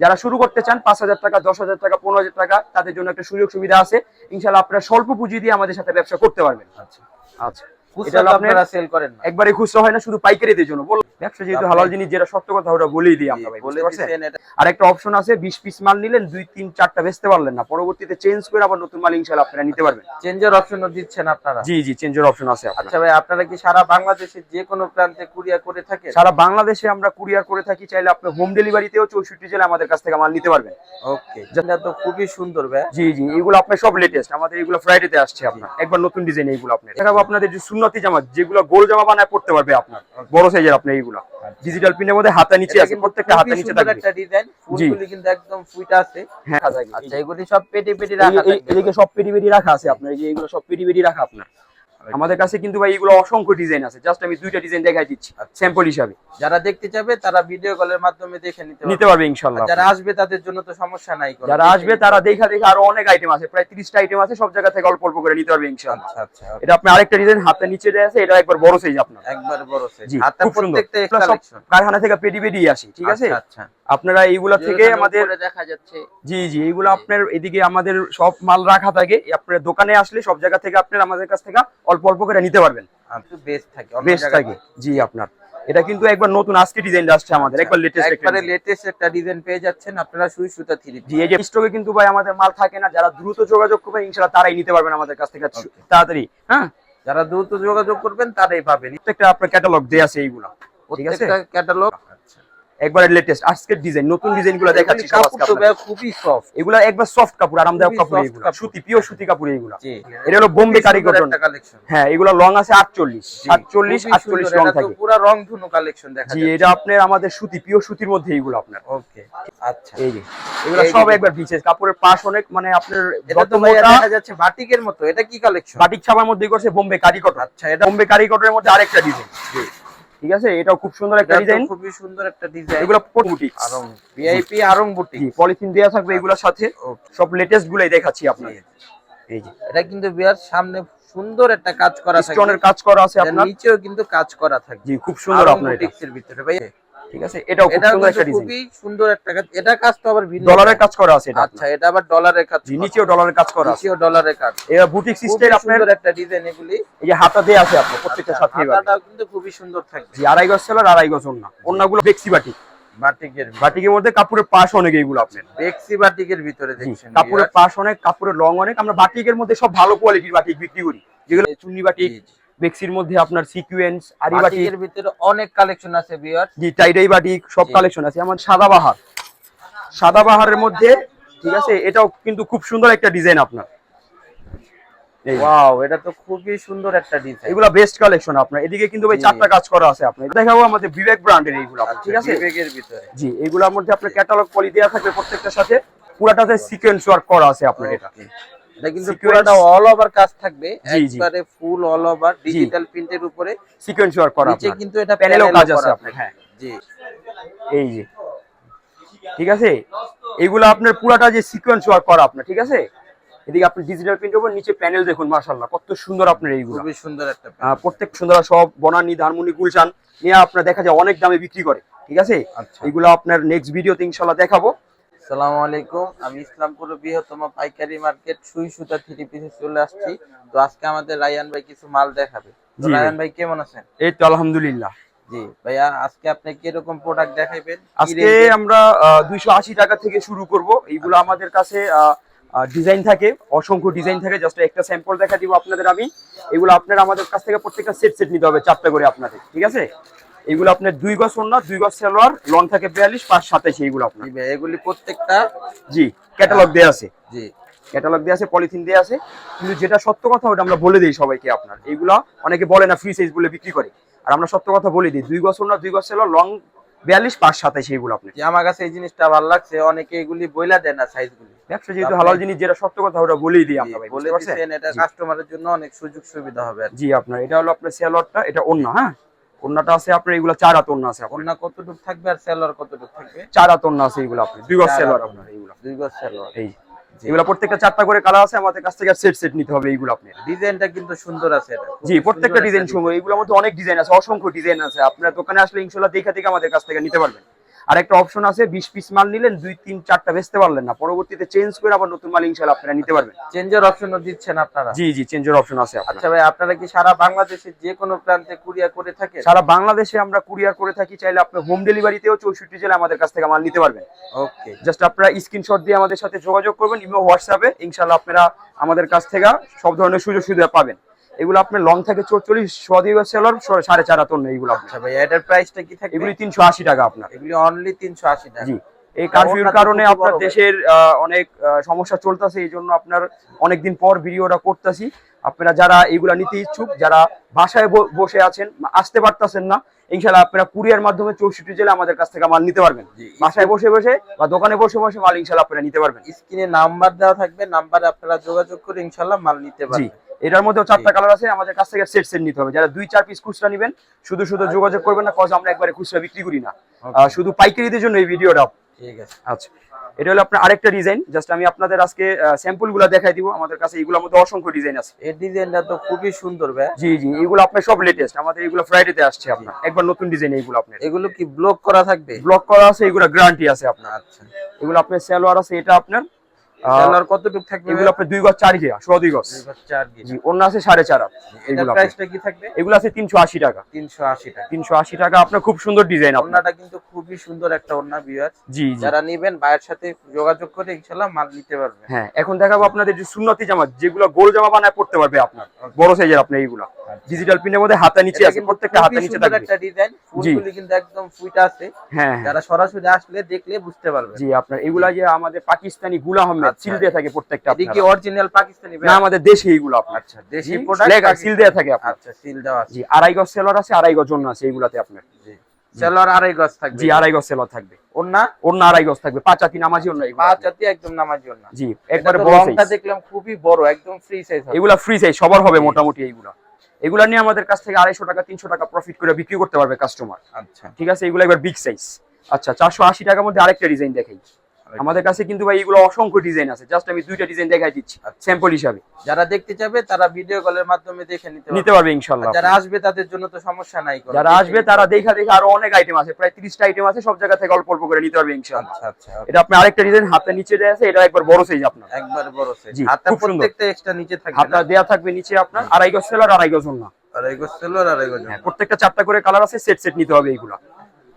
যারা শুরু করতে চান পাঁচ হাজার টাকা দশ হাজার টাকা পনেরো হাজার টাকা তাদের জন্য একটা সুযোগ সুবিধা আছে। ইনশাল্লাহ আপনারা স্বল্প পুঁজি দিয়ে আমাদের সাথে ব্যবসা করতে পারবেন। আচ্ছা। আচ্ছা। এটা খুচরা হলো তো আপনার আপনারা সেল করেন একবারে খুচরা হয় না শুধু পাইকারিদের জন্য। ব্যবসা যেহেতু হালাল জিনিস যেটা সত্য কথা ওটা বলেই দিই আমরা ভাই বলে বুঝতে পারছেন? দিচ্ছেন এটা। আর একটা অপশন আছে বিশ পিস মাল নিলেন দুই তিন চারটা বেচতে পারলেন না। পরবর্তীতে চেঞ্জ করে আবার নতুন মাল ইনশাল্লাহ আপনারা নিতে পারবেন। চেঞ্জের অপশনও দিচ্ছেন আপনারা। জি জি চেঞ্জের অপশন আছে আচ্ছা ভাই আপনারা কি সারা বাংলাদেশের যে কোনো প্রান্তে কুরিয়ার করে সারা বাংলাদেশে আমরা কুরিয়ার করে থাকি চাইলে আপনি হোম ডেলিভারিতেও চৌষট্টি জেলা আমাদের কাছ থেকে মাল নিতে পারবেন। ওকে যেটা তো খুবই সুন্দর ভাই। জি জি এগুলো আপনার সব লেটেস্ট আমাদের এগুলো ফ্রাইডেতে আসছে আপনার। একবার নতুন ডিজাইন এইগুলো আপনার। দেখাবো আপনাদের যে সুন্নতি জামা যেগুলো গোল জামা বানায় পড়তে পারবে আপনার। বড় সাইজের আপনি এইগুলা। ডিজিটাল প্রিন্টের মধ্যে হাতা নিচে আছে প্রত্যেকটা হাতে নিচে থাকবে। একটা ডিজাইন ফুলগুলি কিন্তু একদম ফুইটা আছে। হ্যাঁ। আচ্ছা এগুলি সব পেটি পেটি রাখা আছে এদিকে সব পেটি পেটি রাখা আছে আপনার এই যে এগুলো সব পেটি পেটি রাখা আপনার। আমাদের কাছে কিন্তু ভাই এগুলো অসংখ্য ডিজাইন আছে। জাস্ট আমি দুইটা ডিজাইন দেখাই দিচ্ছি আচ্ছা। স্যাম্পল হিসাবে। যারা দেখতে চাবে তারা ভিডিও কলের মাধ্যমে দেখে নিতে নিতে পারবে। আর যারা আসবে তাদের জন্য তো সমস্যা নাই। যারা আসবে তারা দেখা দেখা আরও অনেক আইটেম আছে। প্রায় তিরিশটা আইটেম আছে সব জায়গা থেকে অল্প অল্প করে নিতে পারবে ইনশাল্লাহ। আচ্ছা আচ্ছা এটা আপনি আরেকটা ডিজাইন হাতে নিচে দেয়া আছে এটা একবার বড় সাইজ আপনার। একবার বড় সাইজ হাতে প্রত্যেকটা কারখানা থেকে পেডি পেডি আসি ঠিক আছে? আচ্ছা আচ্ছা। আপনারা এইগুলা থেকে আমাদের দেখা যাচ্ছে। জি জি এইগুলো আপনার এদিকে আমাদের সব মাল রাখা থাকে। আপনার দোকানে আসলে সব জায়গা থেকে আপনার আমাদের কাছ থেকে অল্প অল্প করে নিতে পারবেন। বেস্ট থাকে বেস্ট থাকে। জি আপনার। এটা কিন্তু একবার নতুন আজকে ডিজাইনটা আসছে আমাদের একবার লেটেস্ট একটা একবারে লেটেস্ট একটা ডিজাইন পেয়ে যাচ্ছেন আপনারা সুই সুতা থ্রি জি এই যে স্টকে কিন্তু ভাই আমাদের মাল থাকে না যারা দ্রুত যোগাযোগ করবেন ইনশাআল্লাহ তারাই নিতে পারবেন আমাদের কাছ থেকে তাড়াতাড়ি হ্যাঁ? যারা দ্রুত যোগাযোগ করবেন তারাই পাবেন। প্রত্যেকটা আপনার ক্যাটালগ দেয়া আছে এইগুলা। ঠিক আছে? ক্যাটালগ একবার লেটেস্ট আজকের ডিজাইন নতুন ডিজাইনগুলো দেখাচ্ছি খুবই সফট এগুলা একবার সফট কাপড় আরামদায়ক কাপড় এগুলা। সুতি পিওর সুতি কাপড় এগুলা জি। এটা হলো বোম্বে হ্যাঁ এগুলো লং আছে আটচল্লিশ। আটচল্লিশ আটচল্লিশ লং থাকে। পুরো রং ধনু কালেকশন দেখা জি এটা আপনার আমাদের সুতি পিওর সুতির মধ্যে এইগুলো আপনার। ওকে আচ্ছা। এই যে এগুলো সব একবার বিশেষ কাপড়ের পাশ অনেক মানে আপনার যত মোটা দেখা যাচ্ছে বাটিকের মতো এটা কি কালেকশন বাটিক ছাপার মধ্যে করছে বোম্বে কারিকট আচ্ছা এটা বোম্বে কারিকটের মধ্যে আরেকটা ডিজাইন ঠিক আছে? এটাও খুব সুন্দর একটা ডিজাইন খুবই সুন্দর একটা ডিজাইন এগুলো বুটিক আরং ভিআইপি আরং বুটি জি পলিথিন দেওয়া থাকবে এগুলোর সাথে। সব লেটেস্ট গুলাই দেখাচ্ছি আপনাদের এই যে। এটা কিন্তু বিয়ার সামনে সুন্দর একটা কাজ করা থাকে স্টোনের কাজ করা আছে আপনার। নিচেও কিন্তু কাজ করা থাকে জি খুব সুন্দর আপনার এটা। ভিতরে। ভাই ঠিক আছে? এটাও খুব সুন্দর একটা ডিজাইন খুবই সুন্দর একটা কাজ। এটা কাজ তো আবার ভিন্ন ডলারের কাজ। করা আছে এটা আচ্ছা এটা আবার ডলারের কাজ নিচেও ডলারের কাজ করা আছে। নিচেও ডলারের কাজ। এবার বুটিক সিস্টেম আপনার সুন্দর একটা ডিজাইন এগুলি। এই যে হাতা দেয়া আছে আপনার প্রত্যেকটা সাথে হাতাটাও কিন্তু খুবই সুন্দর থাকবে জি আড়াই গজ সেলার আড়াই গজ ওন্না ওন্নাগুলো বেক্সি বাটিক। বাটিকের বাটিকের মধ্যে কাপড়ের পাশ অনেক এইগুলো আপনার। বেক্সি বাটিকের ভিতরে দেখছেন। কাপড়ের পাশ অনেক কাপড়ের রং অনেক। আমরা বাটিকের মধ্যে সব ভালো কোয়ালিটির বাটিক বিক্রি করি। যেগুলো চুন্নি বাটিক। বেক্সির মধ্যে আপনার সিকুয়েন্স আরি বাটিক বাটিকের ভিতরে অনেক কালেকশন আছে বিয়ার জি টাইডাই বাটিক সব কালেকশন আছে। আমার সাদা বাহার। সাদা বাহারের মধ্যে ঠিক আছে এটাও কিন্তু খুব সুন্দর একটা ডিজাইন আপনার। ওয়াও এটা তো খুবই সুন্দর একটা ডিজাইন এগুলা বেস্ট কালেকশন আপনার। এদিকে কিন্তু ভাই। চারটা কাজ করা আছে আপনার। দেখাবো আমাদের বিবেক ব্র্যান্ডের এইগুলো ঠিক আছে? বিবেকের ভিতরে। জি এগুলোর মধ্যে আপনার ক্যাটালগ পলি দেওয়া থাকবে প্রত্যেকটার সাথে। পুরাটাতে সিকোয়েন্স ওয়ার্ক করা আছে আপনার এটা. এটা কিন্তু পুরোটা অল ওভার কাজ থাকবে। একবারে ফুল অল ওভার ডিজিটাল প্রিন্টের উপরে। সিকোয়েন্স ওয়ার্ক করা নিচে কিন্তু এটা প্যানেলও কাজ আছে আপনার। হ্যাঁ জি। এই যে। ঠিক আছে? এগুলো আপনার পুরাটা যে সিকোয়েন্স ওয়ার্ক করা আপনার ঠিক আছে? এদিকে আপনি ডিজিটাল প্রিন্ট উপর নিচে প্যানেল দেখুন মাশাআল্লাহ কত সুন্দর আপনার এইগুলো। খুবই সুন্দর একটা প্রত্যেক সুন্দর সব বনানী ধানমুনি গুলশান নিয়ে আপনার দেখা যায় অনেক দামে বিক্রি করে। ঠিক আছে? আচ্ছা। এগুলো আপনার নেক্সট ভিডিওতে ইনশাল্লাহ দেখাবো। সালামু আলাইকুম। আমি ইসলামপুর বৃহত্তম পাইকারি মার্কেট সুই সুতা থ্রি পিসে চলে আসছি। তো আজকে আমাদের রায়ান ভাই কিছু মাল দেখাবে। রায়ান ভাই কেমন আছেন? এই তো আলহামদুলিল্লাহ। জি ভাইয়া আজকে আপনি কীরকম প্রোডাক্ট দেখাইবেন? কি আজকে আমরা দুইশো আশি টাকা থেকে শুরু করব। এইগুলো আমাদের কাছে ডিজাইন থাকে। অসংখ্য ডিজাইন থাকে। জাস্ট একটা স্যাম্পল দেখা দিব আপনাদের আমি। এগুলো আপনারা আমাদের কাছ থেকে প্রত্যেকটা সেট সেট নিতে হবে চারটা করে আপনাদের। ঠিক আছে? এগুলো আপনার দুই গজ ওন্না দুই গজ সালোয়ার লং থাকে বিয়াল্লিশ পাঁচ সাতাইশে এইগুলো আপনার। এগুলি প্রত্যেকটা জি ক্যাটালগ দেওয়া আছে। জি। ক্যাটালগ দেওয়া আছে পলিথিন দেওয়া আছে। কিন্তু যেটা সত্য কথা ওটা আমরা বলে দিই সবাইকে আপনার। এইগুলা অনেকে বলে না ফ্রি সাইজ বলে বিক্রি করে। আর আমরা সত্য কথা বলে দিই দুই গজ ওন্না দুই গজ সালোয়ার লং বিয়াল্লিশ পাঁচ সাতাইশে এইগুলো আপনি আমার কাছে এই জিনিসটা ভালো লাগছে অনেকে এগুলি বইলা দেন না সাইজ গুলি ব্যবসা যেহেতু হালাল জিনিস যেটা সত্য কথা ওটা বলেই দিই আমরা বলে পারছেন? এটা কাস্টমারের জন্য অনেক সুযোগ সুবিধা হবে জি আপনার এটা হলো আপনার সেলোয়ারটা এটা অন্য হ্যাঁ? ওন্নাটা আছে আপনার এগুলো চার হাত ওন্না আছে আপনার। কতটুক থাকবে আর সেলর কতটুক থাকবে? চার হাত ওন্না আছে এগুলো আপনি দুই গজ সেলোয়ার আপনার। এগুলো দুই গজ সেলর এই এগুলো প্রত্যেকটা চারটা করে কালার আছে আমাদের কাছ থেকে সেট সেট নিতে হবে এইগুলো আপনার। ডিজাইনটা কিন্তু সুন্দর আছে জি প্রত্যেকটা ডিজাইন সুন্দর এগুলোর মধ্যে অনেক ডিজাইন আছে অসংখ্য ডিজাইন আছে। আপনার দোকানে আসলে ইনশাল্লাহ দেখা থেকে আমাদের কাছ থেকে নিতে পারবেন। আর একটা অপশন আছে বিশ পিস মাল নিলেন দুই তিন চারটা বেচতে পারলেন না। পরবর্তীতে চেঞ্জ করে আবার নতুন মাল ইনশাল্লাহ আপনারা নিতে পারবেন। চেঞ্জের অপশনও দিচ্ছেন আপনারা? জি জি চেঞ্জের অপশন আছে আচ্ছা ভাই আপনারা কি সারা বাংলাদেশে যে কোনো প্রান্তে কুরিয়ার করে থাকে সারা বাংলাদেশে আমরা কুরিয়ার করে থাকি চাইলে আপনি হোম ডেলিভারিতেও চৌষট্টি জেলা আমাদের কাছ থেকে মাল নিতে পারবেন। ওকে জাস্ট আপনারা স্ক্রিনশট দিয়ে আমাদের সাথে যোগাযোগ করবেন ইমো হোয়াটসঅ্যাপে ইনশাল্লাহ আপনারা আমাদের কাছ থেকে সব ধরনের সুযোগ সুবিধা পাবেন। এগুলো আপনার লং থাকে চৌচল্লিশ সদিও সেলর সাড়ে চার হাতন আপনার আচ্ছা ভাই এটার প্রাইসটা কি থাকবে? এগুলি তিনশো আশি টাকা আপনার। এগুলি অনলি তিনশো আশি টাকা। জি এই কারফিউর কারণে আপনার দেশের অনেক সমস্যা চলতেছে এই জন্য আপনার অনেকদিন পর ভিডিওটা করতেছি। আপনারা যারা এইগুলা নিতে ইচ্ছুক যারা বাসায় বসে আছেন আসতে পারতেছেন না ইনশাল্লাহ আপনারা কুরিয়ার মাধ্যমে চৌষট্টি জেলা আমাদের কাছ থেকে মাল নিতে পারবেন। বাসায় বসে বসে বা দোকানে বসে বসে মাল ইনশাল্লাহ আপনারা নিতে পারবেন। স্ক্রিনে নাম্বার দেওয়া থাকবে নাম্বারে আপনারা যোগাযোগ করে ইনশাল্লাহ মাল নিতে পারবেন। এটার মধ্যেও চারটা কালার আছে আমাদের কাছ থেকে সেট সেট নিতে হবে। যারা দুই চার পিস খুচরা নেবেন শুধু শুধু যোগাযোগ করবেন না কজ আমরা একবারে খুচরা বিক্রি করি না। শুধু পাইকারিদের জন্য এই ভিডিওটা ঠিক আছে। আচ্ছা। এটা হলো আপনার আরেকটা ডিজাইন জাস্ট আমি আপনাদের আজকে স্যাম্পলগুলা দেখাই দিব। আমাদের কাছে এগুলোর মধ্যে অসংখ্য ডিজাইন আছে। এই ডিজাইনটা তো খুবই সুন্দর ভাই। জি জি এগুলো আপনার সব লেটেস্ট আমাদের এগুলো ফ্রাইডেতে আসছে আপনার। একবার নতুন ডিজাইন এইগুলো আপনার। এগুলো কি ব্লক করা থাকবে? ব্লক করা আছে এগুলো গ্যারান্টি আছে আপনার। আচ্ছা। এগুলো আপনার সেলোয়ার আছে এটা আপনার কতটুকু থাকবে এগুলো আপনার দুই গজ চার গিয়া সোয়া দুই গজ। জি অন্য আছে সাড়ে চার হাত এগুলো প্রাইসটা কি থাকবে? এগুলো আছে তিনশো আশি টাকা। তিনশো আশি টাকা। তিনশো আশি টাকা আপনার খুব সুন্দর ডিজাইন কিন্তু খুবই সুন্দর একটা বিয়ার জি যারা নিবেন সাথে যোগাযোগ করে ইনশাল্লাহ মাল নিতে পারবে। হ্যাঁ এখন দেখাবো আপনাদের যে সুন্নতি জামা যেগুলো গোল জামা বানায় পড়তে পারবে আপনার। বড় সাইজের আপনার এইগুলো। ডিজিটাল প্রিন্টের মধ্যে হাতা নিচে আছে প্রত্যেকটা হাতা নিচে থাকবে। একটা ডিজাইন ফুলগুলি কিন্তু একদম ফুইটা আছে। হ্যাঁ হ্যাঁ। যারা সরাসরি আসলে দেখলে বুঝতে পারবে জি আপনার এগুলা যে আমাদের পাকিস্তানি গুলা আহমেদ আচ্ছা। সিল দিয়ে থাকে প্রত্যেকটা এটি কি অরিজিনাল পাকিস্তানি না আমাদের দেশে এইগুলো আপনার। আচ্ছা দেশি প্রোডাক্ট লেখা সিল দেয়া থাকে আপনার। আচ্ছা সিল দেওয়া আছে। জি আড়াই গজ সেলর আছে আড়াই গজ অন্য আছে এইগুলাতে আপনার। জি। সেলর আড়াই গজ থাকবে। জি আড়াই গজ সেলর থাকবে। আড়াই গজ থাকবে পাঁচ নামাজি পাঁচ। একদম নামাজি জি একবারে একবারে বড় বড় সাইজ দেখলাম খুবই বড় একদম ফ্রি সাইজ হবে। এগুলা ফ্রি সাইজ সবার হবে মোটামুটি এইগুলা। এগুলা নিয়ে আমাদের কাছ থেকে আড়াইশো টাকা তিনশো টাকা প্রফিট করে বিক্রি করতে পারবে কাস্টমার আচ্ছা। ঠিক আছে? এগুলো একবার বিগ সাইজ আচ্ছা চারশো আশি টাকার মধ্যে আরেকটা ডিজাইন দেখাই। আমাদের কাছে কিন্তু ভাই এগুলো অসংখ্য ডিজাইন আছে। জাস্ট আমি দুইটা ডিজাইন দেখাই দিচ্ছি আচ্ছা। স্যাম্পল হিসাবে। যারা দেখতে চাবে তারা ভিডিও কলের মাধ্যমে দেখে নিতে নিতে পারবে আর যারা আসবে তাদের জন্য তো সমস্যা নাই। যারা আসবে তারা দেখা দেখে আরও অনেক আইটেম আছে। প্রায় তিরিশটা আইটেম আছে সব জায়গা থেকে অল্প অল্প করে নিতে পারবে ইনশাল্লাহ। আচ্ছা আচ্ছা এটা আপনি আরেকটা ডিজাইন হাতে নিচে দেয়া আছে এটা একবার বড় সাইজ আপনার। একবার বড় সাইজ সুন্দর। প্রত্যেকটা এক্সট্রা নিচে থাকবে হাতটা দেয়া থাকবে নিচে আপনার আড়াই গজ সেলার আড়াই গজ না আড়াই গজ সেলর আড়াই গজ হ্যাঁ, প্রত্যেকটা চারটা করে কালার আছে সেট সেট নিতে হবে এইগুলা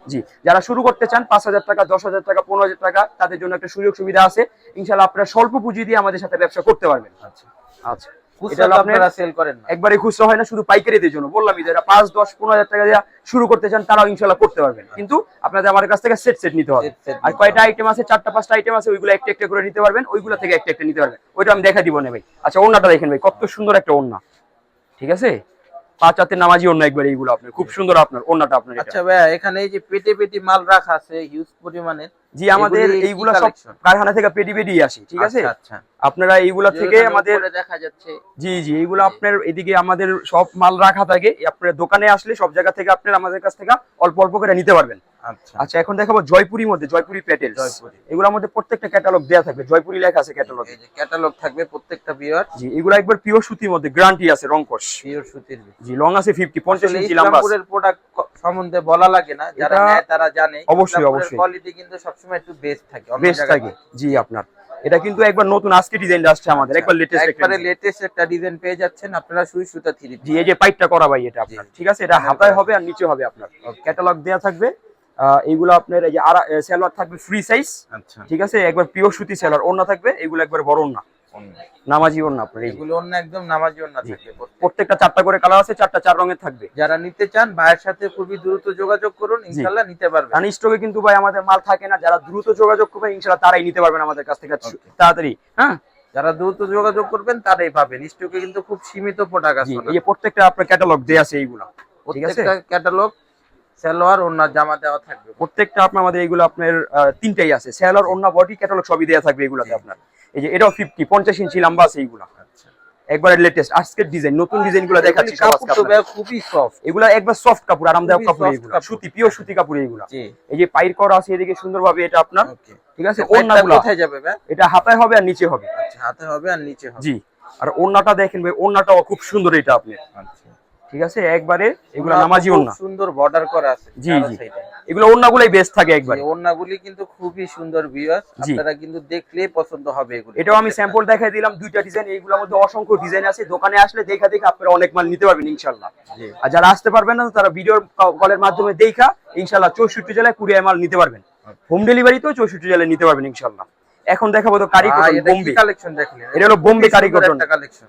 জি যারা শুরু করতে চান পাঁচ হাজার টাকা দশ হাজার টাকা পনেরো হাজার টাকা তাদের জন্য একটা সুযোগ সুবিধা আছে। ইনশাল্লাহ আপনারা স্বল্প পুঁজি দিয়ে আমাদের সাথে ব্যবসা করতে পারবেন। আচ্ছা। আচ্ছা। একবারে খুচরা হয় না শুধু পাইকারিদের জন্য। বললামই যারা পাঁচ দশ পনেরো হাজার টাকা দিয়ে শুরু করতে চান তারাও ইনশাল্লাহ করতে পারবেন। কিন্তু আপনাদের আমাদের কাছ থেকে সেট সেট নিতে হবে। আর কয়টা আইটেম আছে? চারটা পাঁচটা আইটেম আছে ওইগুলো একটা একটা করে নিতে পারবেন। ওইগুলো থেকে একটা একটা নিতে পারবেন। ওইটা আমি দেখা দিব না ভাই। আচ্ছা ওন্নাটা দেখেন ভাই কত সুন্দর একটা ওন্না ঠিক আছে? পাঁচ হাতের নামাজি অন্য একবার এইগুলো আপনার খুব সুন্দর আপনার অন্যটা আপনার আচ্ছা ভাইয়া এখানে এই যে পেটে পেটে মাল রাখা আছে হিউজ পরিমাণে জি আমাদের এইগুলা সব কারখানা থেকে পেডি পেডি আসে ঠিক আছে? আচ্ছা, আচ্ছা আপনারা এইগুলা থেকে আমাদের দেখা যাচ্ছে। জি জি এইগুলো আপনার এদিকে আমাদের সব মাল রাখা থাকে। আপনার দোকানে আসলে সব জায়গা থেকে আপনার আমাদের কাছ থেকে অল্প অল্প করে নিতে পারবেন। আচ্ছা। আচ্ছা এখন দেখাবো জয়পুরি মধ্যে জয়পুরি প্যাটেল। এগুলোর মধ্যে প্রত্যেকটা ক্যাটালগ দেয়া থাকবে। জয়পুরি লেখা আছে ক্যাটালগ এই যে ক্যাটালগ থাকবে প্রত্যেকটা বিয়ার জি এগুলো একবার পিওর সুতির মধ্যে গ্যারান্টি আছে রংকশ। পিওর সুতির জি লং আছে ফিফটি পঞ্চাশ আসলে ইঞ্চি লম্বা আছে। প্রোডাক্ট সম্বন্ধে বলা লাগে না যারা নেয় তারা জানে। অবশ্যই, অবশ্যই। কোয়ালিটি কিন্তু সবসময় একটু বেস্ট থাকে বেস্ট থাকে। জি আপনার। এটা কিন্তু একবার নতুন আজকে ডিজাইনটা আসছে আমাদের। একবার লেটেস্ট একবারে লেটেস্ট একটা ডিজাইন পেয়ে যাচ্ছেন আপনারা সুই সুতা থ্রি জি এই যে পাইপটা করা ভাই এটা আপনার। ঠিক আছে? এটা হাতায় হবে আর নিচে হবে আপনার। ক্যাটালগ দেয়া থাকবে। আহ, এইগুলো আপনার এই যে সেলোয়ার থাকবে ফ্রি সাইজ আচ্ছা। ঠিক আছে? একবার পিওর সুতি সেলোয়ার ওন্না থাকবে। এগুলো একবার বড় ওন্না নামাজি আপনার এগুলো অন্য একদম নামাজি। থাকবে প্রত্যেকটা। চারটা করে কালার আছে চারটা চার রঙের থাকবে। যারা নিতে চান ভাইয়ের সাথে খুবই দ্রুত যোগাযোগ করুন নিতে পারবেন। স্টকে কিন্তু ভাই আমাদের মাল থাকে না যারা দ্রুত যোগাযোগ করবেন তারাই নিতে পারবেন আমাদের কাছ থেকে। তাড়াতাড়ি হ্যাঁ? যারা দ্রুত যোগাযোগ করবেন তারাই পাবেন। স্টকে কিন্তু খুব সীমিত প্রোডাক্ট জি আছে। এই প্রত্যেকটা আপনার ক্যাটালগ দেয়া আছে এইগুলা। প্রত্যেকটা ক্যাটালগ সালোয়ার জামা দেওয়া থাকবে। প্রত্যেকটা আপনার আমাদের এগুলো আপনার তিনটাই আছে। সেলার অন্য বডি ক্যাটালগ সবই দেয়া থাকবে এগুলাতে আপনার। এই যে এটাও ফিফটি পঞ্চাশ ইঞ্চি লম্বা আছে এইগুলা। আচ্ছা। একবারে লেটেস্ট আজকের ডিজাইন নতুন ডিজাইনগুলো দেখাচ্ছি। ভাইয়া খুবই সফট এগুলা একবার সফট কাপড় আরামদায়ক কাপড় এগুলো সুতি পিওর সুতি কাপড় এগুলা এই যে পাইর করা আছে এদিকে সুন্দরভাবে এটা আপনার। ঠিক আছে? ওন্নাগুলা কোথায় যাবে এটা হাতায় হবে আর নিচে হবে। আচ্ছা হাতে হবে আর নিচে হবে। জি। আর ওন্নাটা দেখেন ভাই ওন্নাটাও খুব সুন্দর এটা আপনি। আচ্ছা। ঠিক আছে? একবারে এগুলো নামাজি ওন্না সুন্দর বর্ডার করা আছে। জি, জি। এগুলো ওন্নাগুলাই বেস্ট থাকে একবারে। এই ওড়নাগুলি কিন্তু খুবই সুন্দর ভিউয়ার্স আপনারা কিন্তু দেখলেই পছন্দ হবে এগুলো। এটাও আমি স্যাম্পল দেখাই দিলাম দুইটা ডিজাইন এইগুলোর মধ্যে অসংখ্য ডিজাইন আছে। দোকানে আসলে দেখা দেখে আপনারা অনেক মাল নিতে পারবেন ইনশাল্লাহ জি। আর যারা আসতে পারবেন না তারা ভিডিও কলের মাধ্যমে দেখা ইনশাল্লাহ চৌষট্টি জেলায় কুড়িয়ে মাল নিতে পারবেন। হোম ডেলিভারি তো চৌষট্টি জেলায় নিতে পারবেন ইনশাল্লাহ এখন দেখাবো তো কারি কটন বোম্বে। কালেকশন দেখলেন? এটা হলো বোম্বে কারি কটন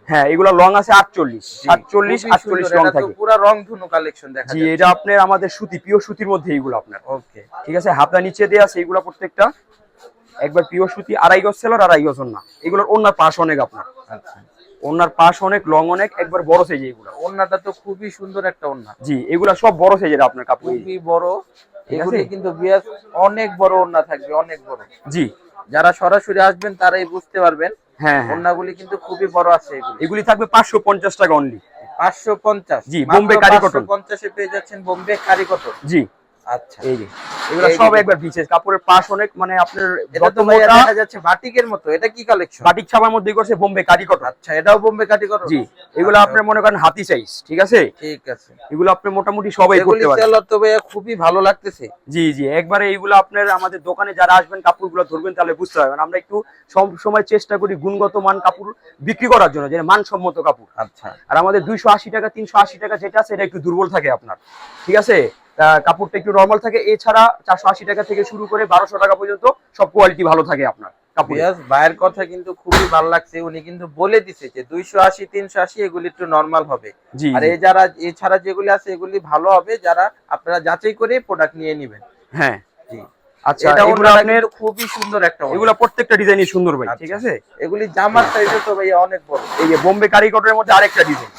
হ্যাঁ এগুলো লং আছে আটচল্লিশ। সাতচল্লিশ আটচল্লিশ লং থাকে। পুরো রং ধনু কালেকশন দেখা জি এটা আপনার আমাদের সুতি সুতির মধ্যে এইগুলো আপনার। ওকে। ঠিক আছে হাফটা নিচে দেওয়া আছে এইগুলো প্রত্যেকটা। একবার সুতি আড়াই গজ সেলর আড়াই গজ না এগুলোর ওনার পাশ অনেক আপনার। আচ্ছা। ওনার পাশ অনেক লং অনেক একবার বড় সাইজ এইগুলো। ওড়নাটা তো খুবই সুন্দর একটা ওড়না জি এগুলা সব বড় সাইজের আপনার কাপড়। খুবই বড়। এগুলি কিন্তু বিয়াস অনেক বড় ওড়না থাকবে অনেক বড়। জি। যারা সরাসরি আসবেন তারাই বুঝতে পারবেন। হ্যাঁ হ্যাঁ। ওড়নাগুলি কিন্তু খুবই বড় আছে এগুলি। এগুলি থাকবে পাঁচশো পঞ্চাশ টাকা অনলি পাঁচশো পঞ্চাশ। জি, বোম্বে কারি কটন। পঞ্চাশে পেয়ে যাচ্ছেন বোম্বে কারি কটন জি। আচ্ছা। এই যে এগুলো সব একবার বিশেষ কাপড়ের পাশ অনেক মানে আপনার যত মোটা দেখা যাচ্ছে বাটিকের মতো। এটা কি কালেকশন বাটিক ছাপার মধ্যে করছে বোম্বে কারি কটন। আচ্ছা এটাও বোম্বে কাটি কটন? জি এগুলো আচ্ছা, মনে করেন হাতি সাইজ ঠিক আছে? ঠিক আছে। এগুলো আপনি মোটামুটি সবাই করতে পারেন। সেলার তো ভাইয়া খুবই ভালো লাগতেছে। জি জি একবারে এইগুলো আপনার আমাদের দোকানে যারা আসবেন কাপড়গুলো ধরবেন তাহলে বুঝতে পারবেন। আমরা একটু সব সময় চেষ্টা করি গুণগত মান কাপড় বিক্রি করার জন্য যেটা মানসম্মত কাপড়। আচ্ছা। আর আমাদের দুইশো আশি টাকা তিনশো আশি টাকা যেটা আছে এটা একটু দুর্বল থাকে আপনার। ঠিক আছে? কাপড়টা একটু নর্মাল থাকে। এছাড়া চারশো আশি টাকা থেকে শুরু করে বারোশো টাকা পর্যন্ত সব কোয়ালিটি ভালো থাকে আপনার ভাইয়ের কথা কিন্তু খুবই ভালো লাগছে। উনি কিন্তু বলে দিছে যে দুইশো আশি তিনশো আশি এগুলি একটু নর্মাল হবে। আর এই যারা এছাড়া যেগুলি আছে এগুলি ভালো হবে যারা আপনারা যাচাই করে প্রোডাক্ট নিয়ে নেবেন। হ্যাঁ। জি। আচ্ছা এগুলো আপনার খুবই সুন্দর একটা এগুলো প্রত্যেকটা ডিজাইনই সুন্দর ভাই আচ্ছা। ঠিক আছে? এগুলি জামার সাইজে তো ভাইয়া অনেক বড়। এই যে বোম্বে কারিকটের মধ্যে আরেকটা ডিজাইন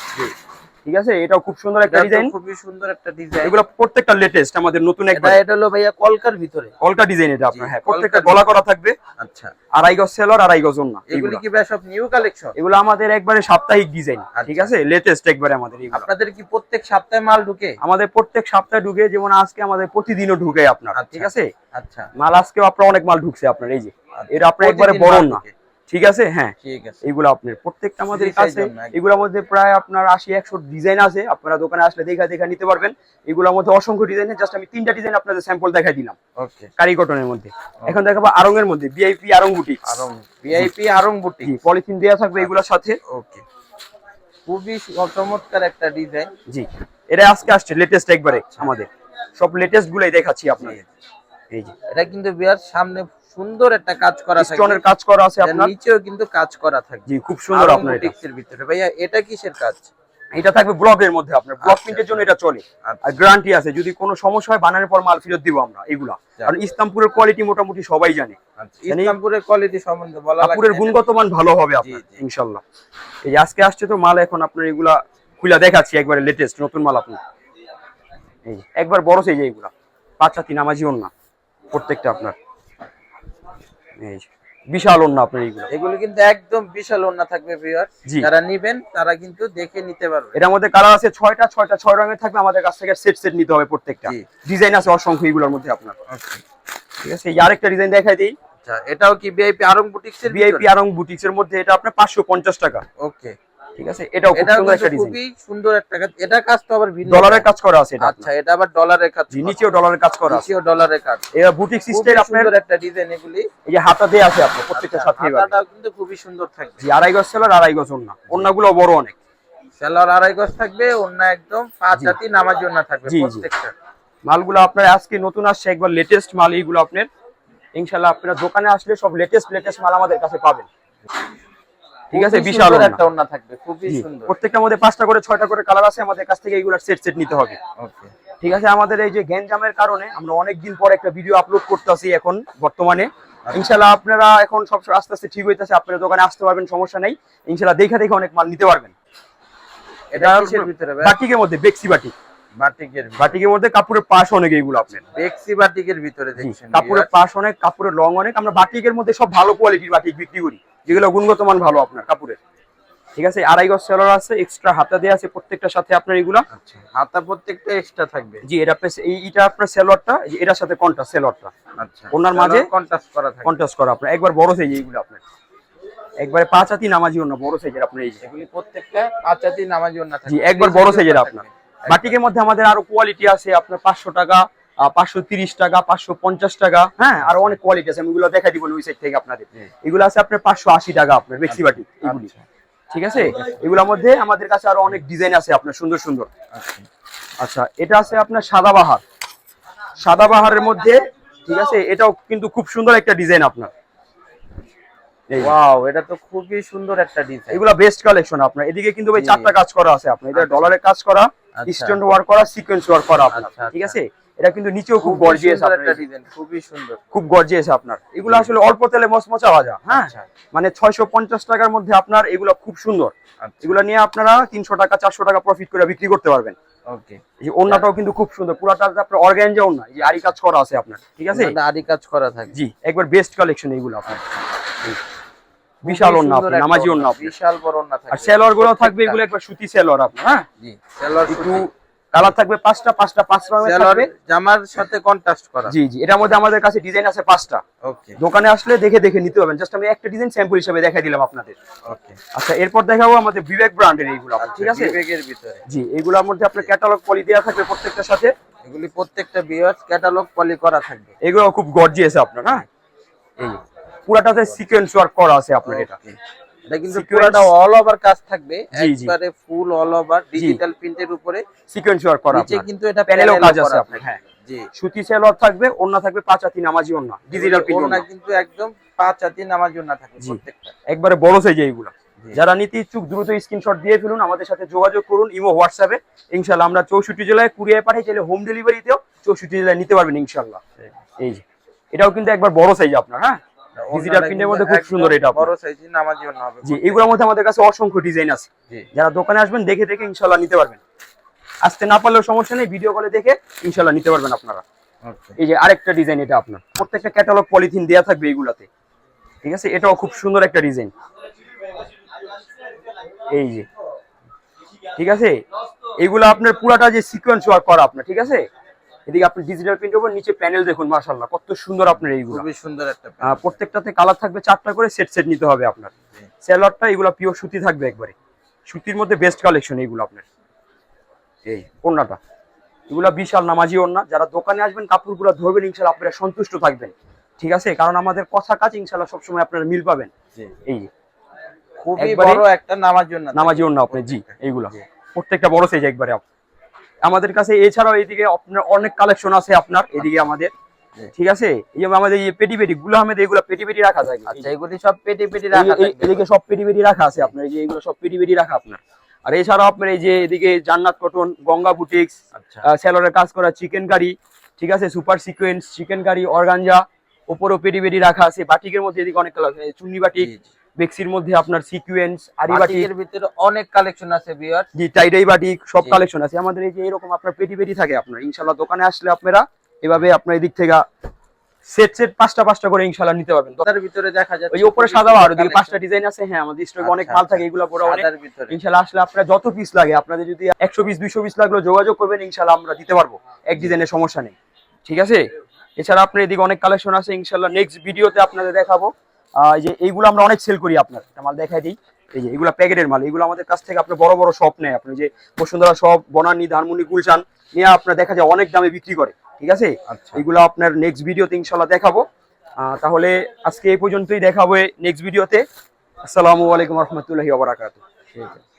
ঠিক আছে? এটাও খুব সুন্দর একটা ডিজাইন খুবই সুন্দর একটা ডিজাইন এগুলো প্রত্যেকটা লেটেস্ট আমাদের নতুন একটা এটা হলো ভাইয়া কলকার ভিতরে। কলকা ডিজাইন এটা আপনার হ্যাঁ প্রত্যেকটা গলা করা থাকবে। আচ্ছা। আড়াই গজ সেলর আড়াই গজ না এগুলি। কি ভাই সব নিউ কালেকশন এগুলো আমাদের একবারে সাপ্তাহিক ডিজাইন আচ্ছা। ঠিক আছে? লেটেস্ট একবারে আমাদের এগুলো। আপনাদের কি প্রত্যেক সপ্তাহে মাল ঢুকে? আমাদের প্রত্যেক সপ্তাহে ঢুকে যেমন আজকে আমাদের প্রতিদিনও ঢুকে আপনার আচ্ছা। ঠিক আছে? আচ্ছা। মাল আজকেও আপনার অনেক মাল ঢুকছে আপনার এই যে। আচ্ছা। এটা আপনার একবারে বড় না। ঠিক আছে? হ্যাঁ। এগুলো আপনার প্রত্যেকটা আমাদের কাছে এগুলোর মধ্যে প্রায় আপনার আশি একশো ডিজাইন আছে। আপনারা দোকানে আসলে দেখা দেখা নিতে পারবেন। এগুলোর মধ্যে অসংখ্য ডিজাইন জাস্ট আমি তিনটা ডিজাইন আপনাদের স্যাম্পল দেখাই দিলাম। ওকে কারি কটনের মধ্যে। এখন দেখাবো আরং এর মধ্যে VIP Aarong boutique Aarong VIP Aarong বুটি পলিথিন দেওয়া থাকবে এগুলোর সাথে। ওকে খুবই চমৎকার একটা ডিজাইন জি। এটা আজকে আসছে লেটেস্ট একবারে আমাদের। সব লেটেস্ট গুলাই দেখাচ্ছি আপনাদের। এই যে। এটা কিন্তু বিয়ার সামনে সুন্দর একটা কাজ করা থাকে। স্টোনের কাজ করা আছে আপনার? নিচেও কিন্তু কাজ করা থাকে। জি খুব সুন্দর আপনার এটা। ভিতরে। ভাইয়া এটা কিসের কাজ? এটা থাকবে ব্লকের মধ্যে আপনার। ব্লক আচ্ছা, প্রিন্টের জন্য এটা চলে। আচ্ছা। আর গ্যারান্টি আছে যদি কোনো সমস্যা হয় বানানোর পর মাল ফেরত দিব আমরা এগুলা। কারণ ইসলামপুরের কোয়ালিটি মোটামুটি সবাই জানে। আচ্ছা, ইসলামপুরের কোয়ালিটি সম্বন্ধে বলা না। গুণগত মান ভালো হবে আপনার ইনশাআল্লাহ। এই আজকে আসছে তো মাল এখন আপনার এগুলা খুলে দেখাচ্ছি একবারে লেটেস্ট নতুন মাল আপনি এই একবার বড় সাইজ এইগুলা পাঁচ হাতি নামাজি না প্রত্যেকটা আপনার। এই বিশাল অন্য আপনার এইগুলা। এগুলো কিন্তু একদম বিশাল ওন্না থাকবে ভিউয়ার যারা নিবেন তারা কিন্তু দেখে নিতে পারবে। এটার মধ্যে কালার আছে ছয়টা ছয়টা ছয় রঙের থাকবে। আমাদের কাছ থেকে সেট সেট নিতে হবে প্রত্যেকটা। ডিজাইন আছে অসংখ্য এগুলোর মধ্যে আপনার। ঠিক আছে এই আরেকটা ডিজাইন দেখাই দিই। আচ্ছা এটাও কি ভিআইপি আরং বুটিক্সের ভিআইপি আরং বুটিক্স এর মধ্যে এটা আপনার পাঁচশো পঞ্চাশ টাকা। ওকে ঠিক আছে? এটাও খুব এটা সুন্দর একটা ডিজাইন খুবই সুন্দর একটা কাজ। এটা কাজ তো আবার ভিন্ন ডলারের কাজ। করা আছে এটা আচ্ছা এটা আবার ডলারের কাজ নিচেও ডলারের কাজ করা আছে। নিচেও ডলারের কাজ। এবার বুটিক সিস্টেম আপনার সুন্দর একটা ডিজাইন এগুলি। এই যে হাতা দিয়ে আছে আপনার প্রত্যেকটা আচ্ছা, সাথে। হাতাটাও কিন্তু খুবই সুন্দর থাকবে। জি আড়াই গজ সেলার আড়াই গজ ওন্না ওন্নাগুলো বড় অনেক। সেলার আড়াই গজ থাকবে অন্য একদম পাঁচ। হাতি নামার জন্য থাকবে। প্রত্যেকটা। মালগুলো আপনার আজকে নতুন আসছে একবার লেটেস্ট মাল এইগুলো আপনার। ইনশাল্লাহ আপনারা দোকানে আসলে সব লেটেস্ট লেটেস্ট মাল আমাদের কাছে পাবেন। ঠিক আছে? বিশাল একটা ওন্না থাকবে খুবই সুন্দর। প্রত্যেকটার মধ্যে পাঁচটা করে ছয়টা করে কালার আছে আমাদের কাছ থেকে এইগুলোর সেট সেট নিতে হবে। ওকে। ঠিক আছে? আমাদের এই যে গ্যাঞ্জামের কারণে আমরা অনেক দিন পর একটা ভিডিও আপলোড করতেছি এখন বর্তমানে। ইনশাল্লাহ আপনারা এখন সব আস্তে আস্তে ঠিক হইতেছে আপনারা দোকানে আসতে পারবেন সমস্যা নেই। ইনশাল্লাহ দেখে দেখে অনেক মাল নিতে পারবেন। এটা? বাটিকের মধ্যে বেক্সি বাটিক। বাটিকের বাটিকের মধ্যে কাপড়ের পাশ অনেক এইগুলো আপনার বেক্সি বাটিকের ভিতরে দেখছেন কাপড়ের পাশ অনেক কাপড়ের রং অনেক। আমরা বাটিকের মধ্যে সব ভালো কোয়ালিটির বাটিক বিক্রি করি যেগুলো গুণগত মান ভালো আপনার কাপড়ের। ঠিক আছে? আড়াই গজ সেলর আছে এক্সট্রা হাতা দেওয়া আছে প্রত্যেকটার সাথে আপনার এগুলা। আচ্ছা হাতা প্রত্যেকটা এক্সট্রা থাকবে? জি এটা আপনার- এই এটা আপনার সেলরটা এটার সাথে সেলরটা। আচ্ছা ওনার মাঝে- কন্ট্রাস্ট করা কন্ট্রাস্ট করা আপনার। একবার বড় সাইজ এইগুলো আপনার। একবারে পাঁচ হাতি নামাজি না বড় সাইজের আপনার এই এগুলি প্রত্যেকটা পাঁচ হাতি নামার জন্য থাকবে। জি, একবার বড় এর আপনার। বাটিকের মধ্যে আমাদের আরও কোয়ালিটি আছে আপনার পাঁচশো টাকা পাঁচশো তিরিশ টাকা পাঁচশো পঞ্চাশ টাকা হ্যাঁ আরও অনেক কোয়ালিটি আছে আমি এগুলো দেখা দিব ওই সাইড থেকে আপনাদের। এগুলো আছে আপনার পাঁচশো আশি টাকা আপনার বেক্সি বাটি এগুলি। আচ্ছা। ঠিক আছে? এগুলোর মধ্যে আমাদের কাছে আরও অনেক ডিজাইন আছে আপনার সুন্দর সুন্দর। আচ্ছা আচ্ছা এটা আছে আপনার সাদাবাহার সাদাবাহারের মধ্যে ঠিক আছে এটাও কিন্তু খুব সুন্দর একটা ডিজাইন আপনার। ওয়াও এটা তো খুবই সুন্দর একটা ডিজাইন এগুলা বেস্ট কালেকশন আপনার। এদিকে কিন্তু ভাই চারটা কাজ করা আছে আপনার। এটা আচ্ছা। ডলারের কাজ করা আচ্ছা। স্টোন ওয়ার্ক করা সিকোয়েন্স ওয়ার্ক করা আপনার। আচ্ছা, ঠিক আচ্ছা। আছে? এটা কিন্তু নিচেও খুব গর্জিয়াস একটা ডিজাইন খুবই সুন্দর। খুব গর্জিয়াস আপনার। এগুলো আসলে অল্প তেলে মচমচা ভাজা হ্যাঁ? আচ্ছা। মানে ছয়শো পঞ্চাশ টাকার মধ্যে আপনার এগুলো খুব সুন্দর। আচ্ছা। এগুলো নিয়ে আপনারা তিনশো টাকা চারশো টাকা প্রফিট করে বিক্রি করতে পারবেন। ওকে এই ওন্নাটাও কিন্তু খুব সুন্দর। পুরাটা আপনার অর্গ্যানজা ওন্না এই আরি কাজ করা আছে আপনার। ঠিক আছে? আদি কাজ করা থাকে। জি একবার বেস্ট কালেকশন এগুলো আপনার। বিশাল ওন্না আপনার নামাজি ওন্না বিশাল বড় ওন্না থাকে আর সেলরগুলো থাকবে এগুলো একবার সুতি সেলর আপনার হ্যাঁ? জি সেলর একটু কালার থাকবে পাঁচটা পাঁচটা পাঁচ রঙের থাকবে। জামার সাথে কন্ট্রাস্ট করা। জি জি এটার মধ্যে আমাদের কাছে ডিজাইন আছে পাঁচটা। ওকে। দোকানে আসলে দেখে দেখে নিতে পারবেন। জাস্ট আমি একটা ডিজাইন স্যাম্পল হিসেবে দেখাই দিলাম আপনাদের। ওকে। আচ্ছা এরপর দেখাবো আমাদের বিবেক ব্র্যান্ডের এইগুলো ঠিক আছে? বিবেকের ভিতরে। জি এগুলোর মধ্যে আপনার ক্যাটালগ পলি দেওয়া থাকবে প্রত্যেকটার সাথে। এগুলি প্রত্যেকটা বিয়ার্স ক্যাটালগ পলি করা থাকবে। এগুলো খুব গর্জিয়াস আপনার হ্যাঁ? এই। পুরাটাতে সিকোয়েন্স ওয়ার্ক করা আছে আপনার এটা। এটা কিন্তু পুরোটা অল ওভার কাজ থাকবে। একবারে ফুল অল ওভার ডিজিটাল প্রিন্টের উপরে। সিকোয়েন্স ওয়ার্ক করা আপনার। কিন্তু এটা প্যানেলও কাজ আছে আপনার। থাকবে। হ্যাঁ জি। সুতি সেলর থাকবে ওন্না থাকবে পাঁচ হাতি নামাজি ওন্না ডিজিটাল প্রিন্ট ওড়না কিন্তু একদম পাঁচ হাতি নামার জন্য থাকে প্রত্যেকটা। একবারে বড় সাইজে এইগুলো। যারা নিতে ইচ্ছুক দ্রুত স্ক্রিনশট দিয়ে ফেলুন আমাদের সাথে যোগাযোগ করুন ইমো হোয়াটসঅ্যাপে ইনশাল্লাহ আমরা চৌষট্টি জেলায় কুরিয়ার পাঠাই চাইলে হোম ডেলিভারিতেও চৌষট্টি জেলায় নিতে পারবেন ইনশাল্লাহ। এই যে। এটাও কিন্তু একবার বড় সাইজ আপনার হ্যাঁ? ডিজিটাল ওড়নাটা প্রিন্টের কিন্তু মধ্যে খুব সুন্দর এটা বড় সাইজের নামার জন্য হবে জি এগুলোর মধ্যে আমাদের কাছে অসংখ্য ডিজাইন আছে। যারা দোকানে আসবেন দেখে দেখে নিতে পারবেন। আসতে না পারলেও সমস্যা নেই ভিডিও কলে দেখে নিতে পারবেন আপনারা। এই যে আরেকটা ডিজাইন এটা আপনার। প্রত্যেকটা ক্যাটালগ পলিথিন দেয়া থাকবে এইগুলাতে। ঠিক আছে? এটাও খুব সুন্দর একটা ডিজাইন এই যে। ঠিক আছে? এগুলো আপনার পুরাটা যে সিকোয়েন্স ওয়ার্ক করা আপনার ঠিক আছে? এদিকে আপনি ডিজিটাল প্রিন্ট উপর নিচে প্যানেল দেখুন মাশাআল্লাহ কত সুন্দর আপনার এইগুলো। খুবই সুন্দর একটা প্রত্যেকটাতে কালার থাকবে চারটা করে সেট সেট নিতে হবে আপনার। এগুলো পিওর সুতি থাকবে একবারে। সুতির মধ্যে বেস্ট কালেকশন এইগুলো আপনার। এই ওড়নাটা। এগুলো বিশাল নামাজি ওড়না। যারা দোকানে আসবেন কাপড়গুলো ধরবেন ইনশাল্লাহ আপনারা সন্তুষ্ট থাকবেন। ঠিক আছে? কারণ আমাদের কথা কাজ ইনশাল্লাহ সবসময় আপনারা মিল পাবেন। এই খুবই বড় একটা জন্য থাকে। নামাজি ওড়না আপনি জি এইগুলো। প্রত্যেকটা বড় সাইজ একবারে আপ- আমাদের কাছে এছাড়াও এদিকে আপনার অনেক কালেকশন আছে আপনার এদিকে আমাদের। ঠিক আছে? এই যে আমাদের এই পেটি পেটি গুলো আহমেদ এগুলো পেটি পেটি রাখা যায় আচ্ছা এগুলি সব পেটি পেটি রাখা থাকবে এদিকে সব পেটি পেটি রাখা আছে আপনার এই যে এগুলো সব পেটি পেটি রাখা আপনার। আর এছাড়াও আপনার এই যে এদিকে জান্নাত কটন গঙ্গা বুটিক্স আচ্ছা। স্যালোরের কাজ করা চিকেন কারি ঠিক আছে? Super sequence chicken curry organza উপরেও পেটি পেটি রাখা আছে। বাটিকের মধ্যে এদিকে অনেক কালার চুন্নি বাটিক। বেক্সির মধ্যে আপনার সিকুয়েন্স আরি বাটিক ভিতরে অনেক কালেকশন আছে বিয়ার জি টাইডাই বাটিক সব কালেকশন আছে। আমাদের এই যে এরকম আপনার পেটি পেটি থাকে আপনার ইনশাল্লাহ দোকানে আসলে আপনারা এভাবে আপনার এদিক থেকে সেট সেট পাঁচটা পাঁচটা করে ইনশাল্লাহ নিতে পারবেন। তার ভিতরে দেখা যাচ্ছে ওই উপরে সাদা আর ওদিকে পাঁচটা ডিজাইন আছে হ্যাঁ আমাদের স্টকে আচ্ছা, অনেক মাল থাকে আচ্ছা। এগুলো পুরো অনেক। ভিতরে। ইনশাল্লাহ আসলে আপনারা যত পিস লাগে আপনাদের যদি একশো পিস দুইশো পিস লাগল যোগাযোগ করবেন ইনশাল্লাহ আমরা দিতে পারব। এক ডিজাইনের সমস্যা নেই। ঠিক আছে? এছাড়া আপনার এদিকে অনেক কালেকশন আছে ইনশাল্লাহ নেক্সট ভিডিওতে আপনাদের দেখাবো। এই যে এইগুলো আমরা অনেক সেল করি আপনার। এটা মাল দেখাই দিই। এই যে এগুলো প্যাকেটের মাল এগুলো আমাদের কাছ থেকে আপনার বড় বড় শপ নেয়। আপনি যে বসুন্ধরা শপ বনানি ধানমুনি গুলশান নিয়ে আপনার দেখা যায় অনেক দামে বিক্রি করে। ঠিক আছে? আচ্ছা। এগুলো আপনার নেক্সট ভিডিওতে ইনশাল্লাহ দেখাবো। আহ, তাহলে আজকে এই পর্যন্তই দেখাবো নেক্সট ভিডিওতে আসসালামু আলাইকুম রহমতুল্লাহি ঠিক আছে।